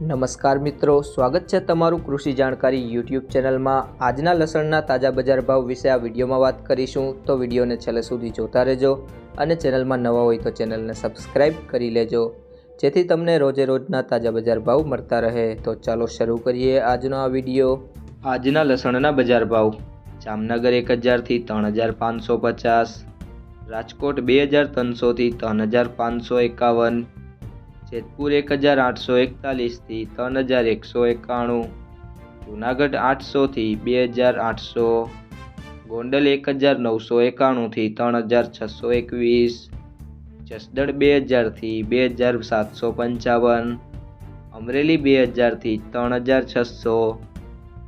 નમસ્કાર મિત્રો, સ્વાગત છે તમારું કૃષિ જાણકારી યુટ્યુબ ચેનલમાં. આજના લસણના તાજા બજાર ભાવ વિશે આ વિડીયોમાં વાત કરીશું, તો વિડીયોને છેલ્લે સુધી જોતા રહેજો અને ચેનલમાં નવા હોય તો ચેનલને સબસ્ક્રાઈબ કરી લેજો, જેથી તમને રોજે રોજના તાજા બજાર ભાવ મળતા રહે. તો ચાલો શરૂ કરીએ આજનો આ વીડિયો. આજના લસણના બજાર ભાવ. જામનગર એક હજારથી ત્રણ હજાર પાંચસો પચાસ, રાજકોટ બે હજાર ત્રણસોથી ત્રણ હજાર પાંચસો એકાવન જેતપુર એક હજાર આઠસો એકતાલીસથી ત્રણ હજાર એકસો એકાણું, જુનાગઢ આઠસોથી બે હજાર આઠસો, ગોંડલ એક હજાર નવસો એકાણુંથી ત્રણ હજાર છસો એકવીસ, જસદણ બે હજારથી બે હજાર સાતસો પંચાવન, અમરેલી બે હજારથી ત્રણ હજાર છસો,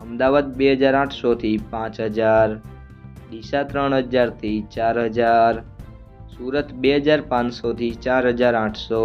અમદાવાદ બે હજાર આઠસોથી પાંચ હજાર, ડીસા ત્રણ હજારથી ચાર હજાર, સુરત બે હજાર પાંચસોથી ચાર હજાર આઠસો